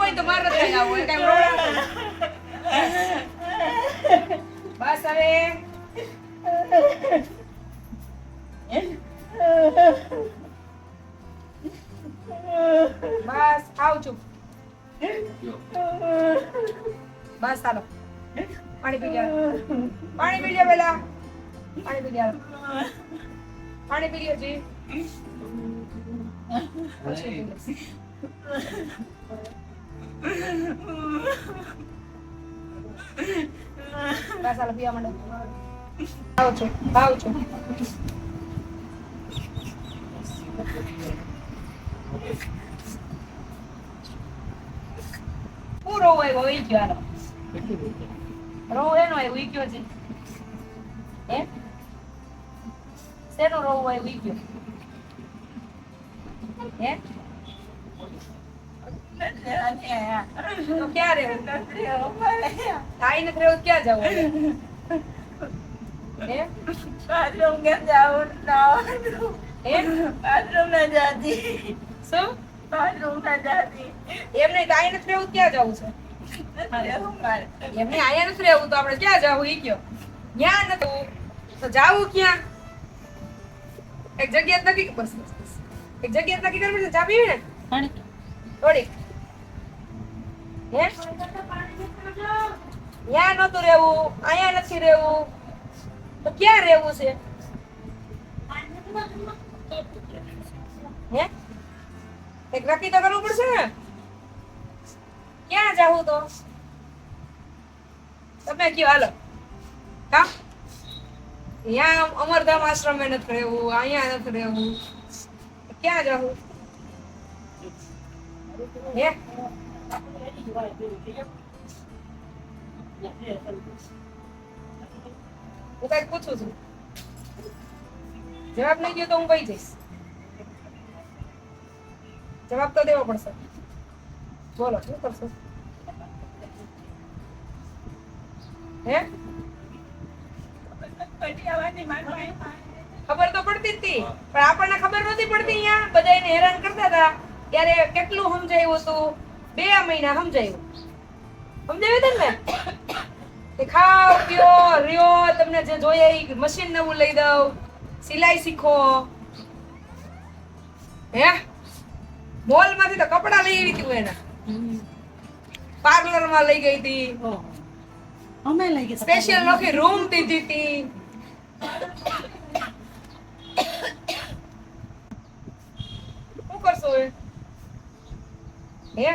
હોય તો મારે નથી આવવું એ કાંઈ problem બસ હવે બસ આવજો બસ ચાલો પાણી પી લ્યો. પાણી પી લ્યો પેલા. પાણી પી લ્યો. પાણી પી લ્યો જી. પીવા માંડો. આવ છો આવ છો. પૂરો હોય એવો ગયો રોવ એનો હોય ઈ ગયો છે. હે? શેનો રોવ હોય ઈ ગયો. હે? તો ક્યાં રહેવું? રહેવું ક્યાં જવું? હે? બાથરૂમ કે જાઉં નાવાનું હે? બાથરૂમ ના જાતી શું? બાથરૂમ ના જાતી એમ નહીં તાઈ નથી રહેવું ક્યાં જવું છે? રહેવું મારે? એમ નહીં આયા નથી રહેવું તો આપણે ક્યાં જવું? ઈ કયો. ક્યાં નતું. તો જાવું ક્યાં? એક જગ્યા નક્કી બસ બસ બસ. એક જગ્યા નક્કી કરવી છે ચા પીવી ને? થોડી. હે? ત્યાં નતું રહેવું અહીંયા નથી રહેવું. તો ક્યાં રહેવું છે? હે? એક નક્કી તો કરવું પડશે ને? ક્યાં જાવું તો? તમે કયો હાલો. હા અહીંયા અમરધામ આશ્રમે નથી રહેવું, અહીંયા નથી રહેવું. ક્યાં જવું હે? હું કંઈક પૂછું છું. જવાબ નહીં ગયો તો હું કઈ જઈશ જવાબ તો દેવો પડશે. બોલો, શું કરશો? હે? ખબર તો પડતી હતી પણ આપણને ખબર નથી પડતી અહીંયા. બધા એને હેરાન કરતા હતા. ત્યારે કેટલું સમજાયું હતું? બે મહિના સમજાયું. સમજાવ્યું હતું ને? કે ખાઓ પીઓ રહ્યો. તમને જે જોઈએ મશીન નવું લઈ દઉં. સિલાઈ શીખો. હે? મોલમાંથી તો કપડા લઈ આવી હતી હું એના. પાર્લરમાં લઈ ગઈ હતી અમે લઈ ગયા સ્પેશિયલ નોખી રૂમ દીધી હતી શું કરશો એ હે?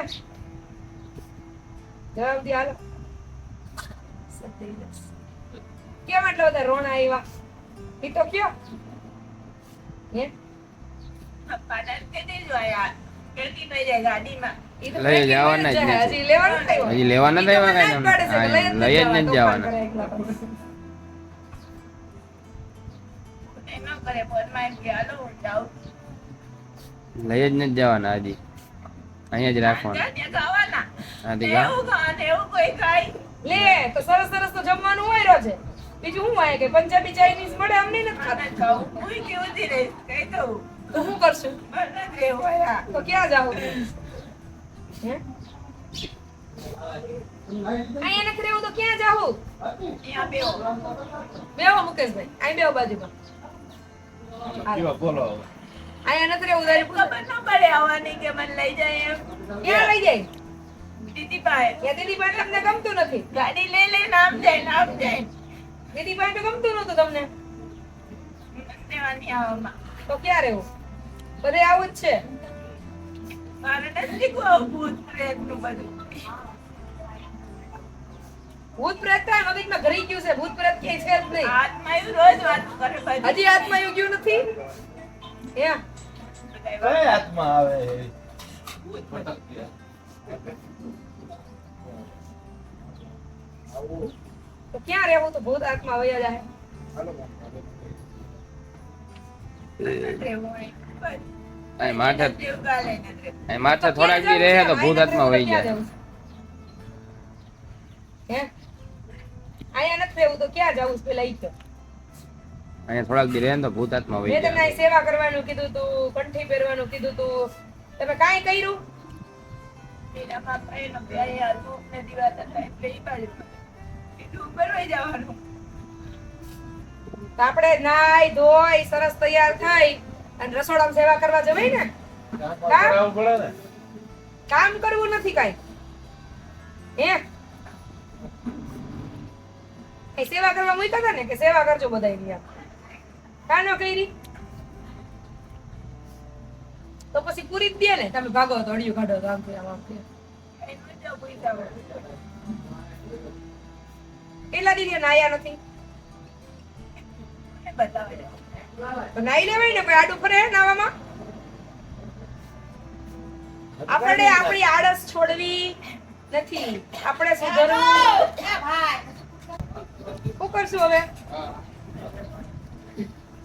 જવાબ દે હાલો. કેમ એટલા બધા રોણા આવ્યા એ તો કયો? હે? પાડા કે દેજો યાર કેતી થઈ જાય ગાડીમાં. લઈ જવાના જ નથી. હજી લેવાનું જ આવ્યો. હા, લઈ જ નથી જવાના. હું લઈ જ નથી જવાના હજી. અહીંયા જ રાખવાના. કોઈ ખાય. લે તો સરસ સરસ તો જમવાનું હોય રોજે. બીજું શું હોય કે પંજાબી ચાઇનીઝ મળે અમને નથી ખાતા. ખાવું હું કેવું રહીશ કઈ દઉં તો શું કરશું? તો ક્યાં જાવું હે? અહીંયા નથી રહેવું તો ક્યાં જાવું અહીંયા બેહો. બેહો મુકેશભાઈ અહીં બેહો બાજુમાં. બોલો અહીંયા નથી રહેવું તારી પૂછો. ખબર ન પડે આવવાની કે મને લઈ જાય એમ. ક્યાં લઈ જાય? દીદી પાસે ત્યાં તમને ગમતું નથી. ગાડી લઈ લે નામ જાય નામ જાય. દીદીભાઈ તો ગમતું નતું તમને. તો ક્યાં રહેવું? બધે આવું જ છે. મારે નથી શીખવું આવું ભૂત બધું. ભૂત પ્રેત થાય મગજમાં ઘરી ગયું છે. ભૂત પ્રેત ક્યાંય છે જ નહીં. આત્મા રોજ વાત કરે હજી હાથમાં ગયું નથી? હે? કઈ હાથમાં આવે? તો ક્યાં રહેવું તો ભૂત આત્મા વયા જાય? રહેવું હોય. અહીં માથે થોડાક દી રહે તો ભૂત આત્મા હોય જાય. હે? અહીંયા નથી રહેવું તો ક્યાં જવું પેલા ઈ તો. અહીંયા થોડાક દી રહે તો ભૂત હાથમાં વહી મેં તમને સેવા કરવાનું કીધું તું કંઠી પહેરવાનું કીધું તું. તમે કાઈ કર્યું? એના બાપા એનો ભાઈ આ ધૂપને દીવા હતા એટલે ઈ બાજુ. કીધું ભરવાઈ જવાનું. તો આપણે નાઈ ધોઈ સરસ તૈયાર થઈ. અને રસોડામાં સેવા કરવા જવાય ને? કામ પડે ને. કામ કરવું નથી કાઈ. હે? એ સેવા કરવા મૂક્યા હતા ને કે સેવા કરજો બધા કાનો કરી? તો પછી પૂરી જ દે ને. તમે ભાગો તો અડિયું કાઢો તો આમ આમથી આમ. વગર. કેટલા દી થયા નાયા નથી બતાવે નાઈ લેવાય ને કોઈ આડું ફરે નાવામાં? આપણે આપણી આળસ છોડવી નથી. આપણે સુધરવું શું કરશું હવે?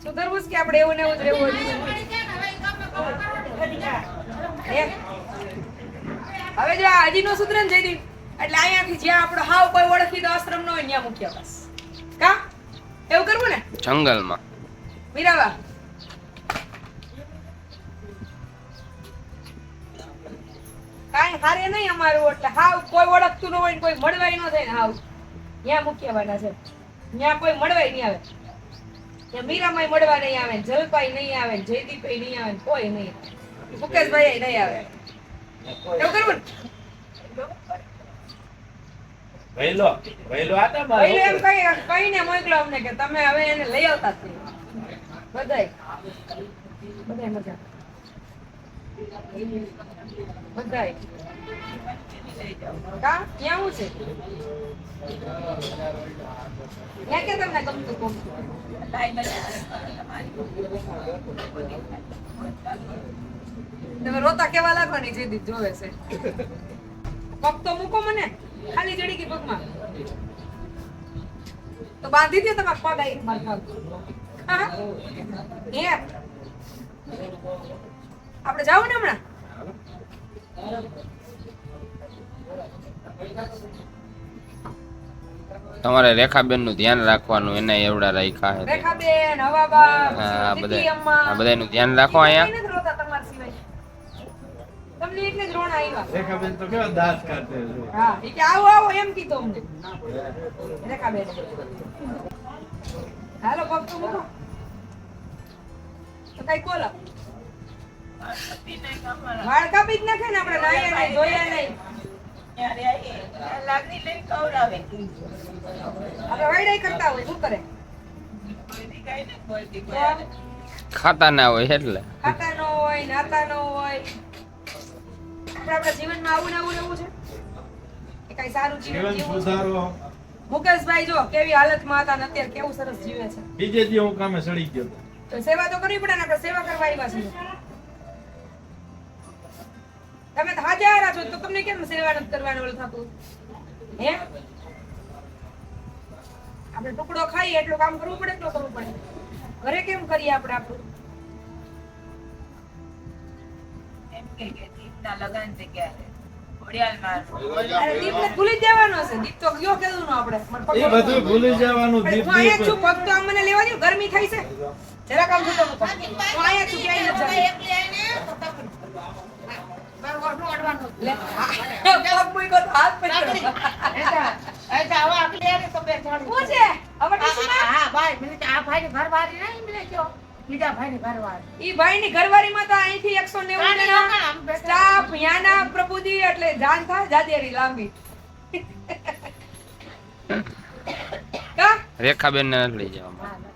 સુધરવું કે આપણે એવું ને એવું જ રહેવું હવે જો હજી નો સુધરે ને જઈ એટલે અહીંયાથી જ્યાં આપણો હાવ કોઈ ઓળખી તો આશ્રમ નો હોય ત્યાં મૂક્યા બસ. કા? એવું કરવું ને? જંગલમાં. મીરાબા કાંઈ હારે નહીં અમારું એટલે હાવ કોઈ ઓળખતું ન હોય ને કોઈ મળવાય ન થાય ને હાવ. ત્યાં મૂકી આવવાના છે. ત્યાં કોઈ મળવાય નહીં આવે. ત્યાં મીરામાય મળવા નહીં આવે ને જલપાઈ નહીં આવે ને જયદીપાઈ નહીં આવે ને કોઈ નહીં મુકેશભાઈ નહીં આવે. એવું કરવું વહેલો વહેલો મારો એમ કઈ ને મોકલો અમને કે તમે હવે એને લઈ આવતા જ નહીં. બધાય. મજા. બધાય. કા? ક્યાં હું છે? ક્યાં કે તમને ગમતું ગમતું. તમે રોતા કેવા લાગવાની જે દીધ જોવે છે? પગ તો મૂકો મને, ખાલી જડી ગઈ પગમાં. તો બાંધી દે તમારા પગ આવી મારા આપણે જાવું ને હમણાં? તમારે રેખાબેનનું ધ્યાન રાખવાનું એને એવડા રાખ્યા છે રેખાબેન હવાબા આ બધા આ બધાનું ધ્યાન રાખો અહીંયા. તમને એટલે જ રોણા આવ્યા રેખાબેન તો કેવા દાસ કાઢે હા એ કે આવો આવો એમ કીધું અમને. રેખાબેન. હાલો પગ તો મૂકો. તો કઈ કોલ વાળ કાપી જ નાખે ને આપણે નાયા નહીં ધોયા નહીં. લઈને. આપણે વાયડાઈ કરતા હોય શું કરે. ખાતા ના હોય એટલે. ખાતા નો હોય નાતા નો હોય. આપણે આપણા જીવનમાં આવું ને આવું રહેવું છે? એ કઈ સારું જીવન જીવવું સુધારો. મુકેશભાઈ જો કેવી હાલતમાં હતા ને અત્યારે કેવું સરસ જીવે છે? બીજે દી હું કામે સડી ગયો. તો સેવા તો કરવી પડે ને આપણે સેવા કરવા આવ્યા છીએ. તમે તો હાજર છો તો તમને કેમ સેવા નથી કરવાનું ઓલું થતું? હે? આપણે ટુકડો ખાઈએ એટલું કામ કરવું પડે એટલું કરવું પડે. ઘરે કેમ કરીએ આપણે આપણું? એમ કે કે દીપના લગન છે ક્યારે? ભૂલી જવાનું છે. દીપ તો ગયો કેવું નો આપણે એ બધું ભૂલી જવાનું દીપ છું પગ તો લેવા ગરમી થાય છે. જરાક આમ છૂટો મૂકો હું અહીંયા જ છું ક્યાંય નથી જતી. લે, પગ મૂક્યો તો હાથ પકડ્યો. શું છે હવે ટીશુમાં? ઈ ભાઈની ઘરવાળીમાં તો અહીંથી 190 જણા સ્ટાફ યાના પ્રભુજી એટલે જાન થાય જાદેરી લાંબી રેખાબેન ને લઈ જવામાં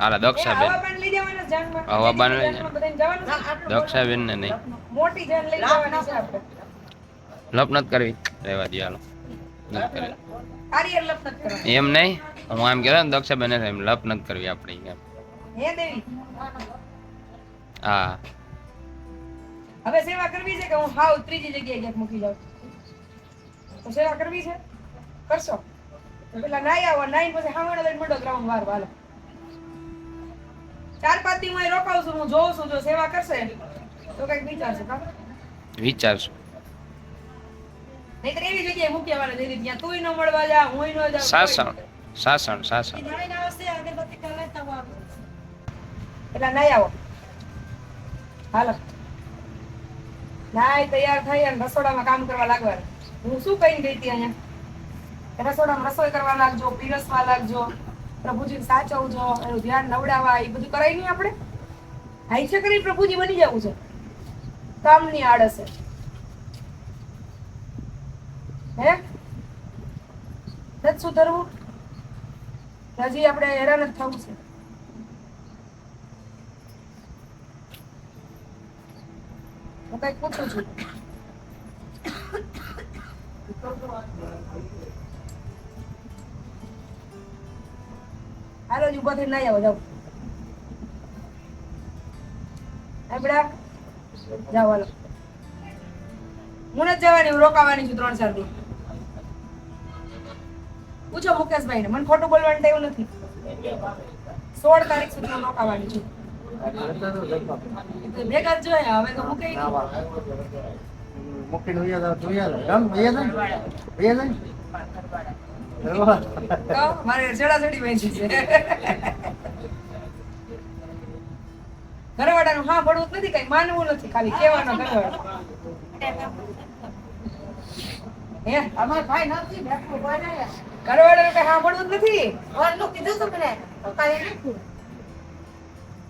હાલા દક્ષાબેન. હવાબાન લઈ જવાના છે. જાનમાં? લઈ દક્ષાબેન ને નહીં. મોટી જાન લઈ જવાની છે આપણે. લપ કરવી. રહેવા દે હાલો. નથી કરવી. લપ નથી કરવાની. એમ નહીં? હું આમ કહેતો ને દક્ષાબેન ને એમ લપ નથી કરવી આપણે એમ. હે દેવી. હા. હવે સેવા કરવી છે કે હું હાવ ત્રીજી જગ્યાએ ક્યાંક મૂકી જાઉં? તો સેવા કરવી છે? કરશો? પેલા નાઈ આવો નાઈ પછી હાવણ લઈને મંડો ગ્રાઉન્ડ વાર વાલો ચાર પાંચ દી હું રોકાઉં છું હું જોઉં છું જો સેવા કરશે તો કંઈક વિચારશે કા? વિચારશું. નહીંતર એવી જગ્યાએ મૂકી આવવાના દીદી ત્યાં તુંય ન મળવા જા હુંય ન જા સાસણ સાસણ સાસણ. એટલે નહીં આવો. હાલો. નાય તૈયાર થઈ અને રસોડામાં કામ કરવા લાગવાનું. હું શું કહીને ગઈ હતી અહીંયા? રસોડામાં રસોઈ કરવા લાગજો પીરસવા લાગજો. પ્રભુજીને સાચવજો એનું ધ્યાન નવડાવવા એ બધું કરાય નહીં આપણે. હાઈ છે કરી પ્રભુજી બની જવું છે. કામની આડસે. હે? નથી સુધરવું? હજી આપણે હેરાન જ થવું છે. હું કંઈક પૂછું છું. હાલો જ ઊભા થઈને નાઈ આવો, જાઓ. આપડા નથી જવાની રોકાવાની છું ત્રણ ચાર દિવસ. પૂછો મુકેશભાઈ ને મને ખોટું બોલવાનું ટેવ નથી. સોળ તારીખ સુધી રોકાવાની છું. ભેગા જ હવે તો મૂકે નહીં. તો મારે ચડાચડી છે. ઘરવાળાનું હા પડવું નથી કઈ માનવું નથી ખાલી કહેવાનો ઘરવાળો. હે અમાર ભાઈ નથી બેઠું કોઈ ઘરવાળાનું કઈ હા નથી? ઘરનું કીધું તું મને. તો કાંઈ નથી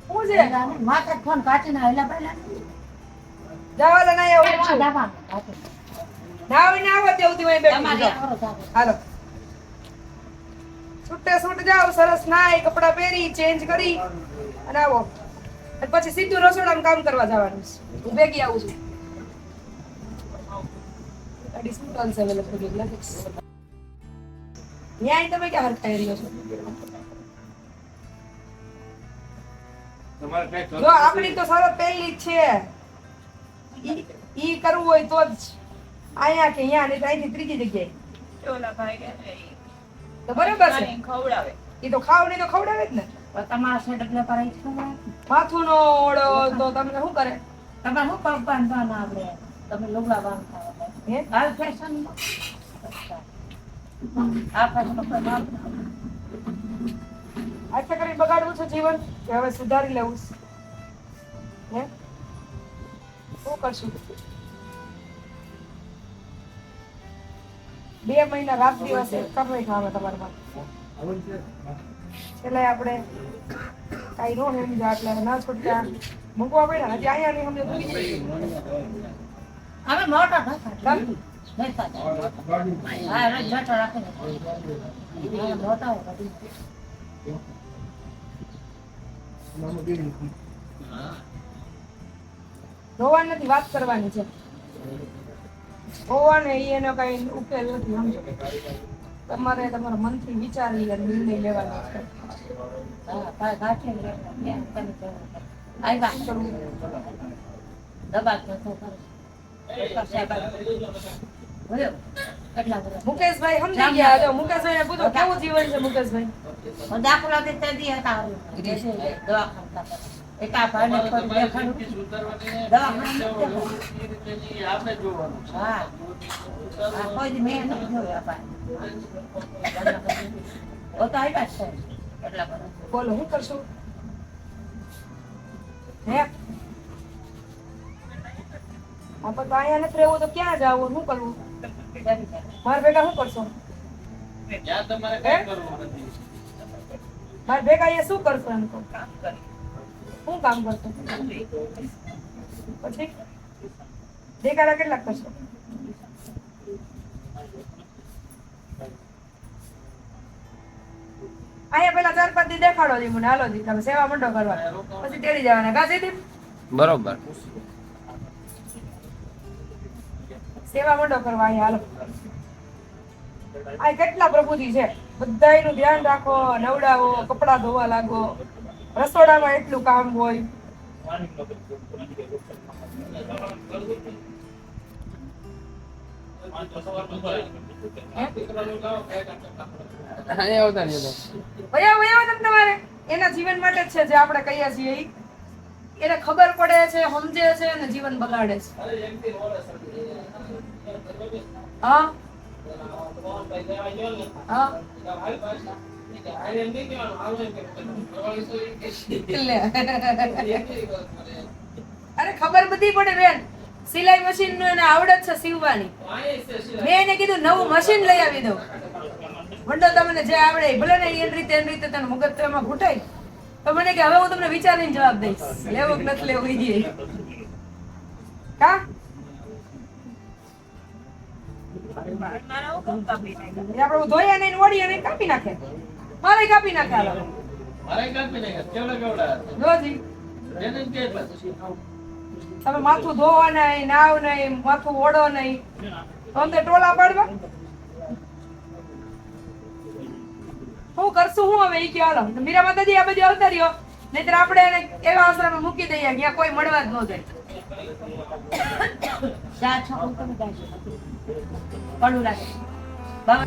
શું છે? માથા ફોન કાઢીને આવેલા પહેલા? જવાલા ના આવું આવો બેઠી હાલો. છૂટે છૂટ જાવ સરસ નાય કપડા પહેરી ચેન્જ કરી અને આવો. અને પછી સીધું રસોડામાં કામ કરવા જવાનું છે. હું ભેગી આવું છું. છે. ન્યાય તમે ક્યાં હરખાઈ રહ્યો છો? જો આપણી તો સરસ પહેલી જ છે. ઈ- ઈ કરવું હોય તો જ. અહીંયા કે અહીંયા નહીં તો અહીંથી ત્રીજી જગ્યાએ. ઓલા ભાઈ તો બરાબર છે. ખવડાવે. એ તો ખાવ નહીં તો ખવડાવે જ ને. પણ તમારા કરાય છે ખબર? માથું નો ઓળો તો તમને શું કરે? તમારે શું પગ બાંધવાના આવડે? તમે લુગડા બાંધતા હે? હાલ ફેશન આ ફેશન બાંધતા કરી બગાડવું છે જીવન? કે હવે સુધારી લેવું છે? હે? શું કરશું? બે મહિના રાત દિવસ કરવી ખાવા તમારા માટે. એટલે આપણે કાંઈ નો સમજ્યા એટલે ના છૂટતા. મૂકવા પડ્યા હજી અહીંયા નહીં સમજે અમે મોટા થતા મોટા હોય નથી વાત કરવાની છે. હોવાને ને એનો કઈ ઉકેલ નથી સમજો. તમારે તમારા મનથી વિચારી અને નિર્ણય લેવાનો છે? આવ્યા. મુકેશભાઈ સમજી ગયા. જો મુકેશભાઈને પૂછો કેવું જીવન છે મુકેશભાઈ? દાખલા દેતા દી હતા. હા. તો બોલો શું કરશું? હે? આપણે તો અહીંયા નથી રહેવું તો ક્યાં જવું શું કરવું? મારા ભેગા શું કરશો? હે? મારા ભેગા અહીંયા શું કરશો એમ કહો? કામ કરી. શું કામ કરતો? પછી? દેખાડા કેટલાક કરશો? અહીંયા પેલા ચાર પાંચ દી દેખાડો દી મને. હાલો દી તમે સેવા મંડો કરવા. પછી તેડી જવાના. કાજી દી. બરોબર. સેવા મંડો કરવા અહીંયા હાલો. આ કેટલા પ્રભુજી છે? બધાનું ધ્યાન રાખો નવડાવો કપડા ધોવા લાગો. રસોડામાં એટલું કામ હોય. એના જીવન માટે જ છે જે આપણે કહીએ છીએ એને ખબર પડે છે સમજે છે અને જીવન બગાડે છે. હા? હા. અરે ખબર બધી પડે બેન. સિલાઈ મશીનનું એને આવડત છે સીવવાની. મેં એને કીધું નવું મશીન લઈ આવી દઉં. મંડો તમને જે આવડે ભલે ને એની રીતે એની રીતે તને મગજ તો એમાં ઘૂંટાય. તો મને કે હવે હું તમને વિચારીને જવાબ દઈશ. લેવું કે નથી લેવું એ. કા? આપણે ધોયા નહીં ને ઓળીએ નહીં કાપી નાખે. મારે કાપી નાખ્યા મારે કાપી નાખ્યા. કેવડા કેવડા હતા? જોજી. એને જ પછી? તમે માથું ધોવા નહીં નાવ નહીં માથું ઓળો નહીં. તમને ટોલા પાડવા? હું કરશું હું હવે ઈ કે હાલો. મીરા માતાજી આ બધું આવતા રહ્યો. નહીતર આપણે એને એવા આશ્રમ મૂકી દઈએ ત્યાં કોઈ મળવા જ ન જાય. ચા તમે પડું રાખે. બાબા.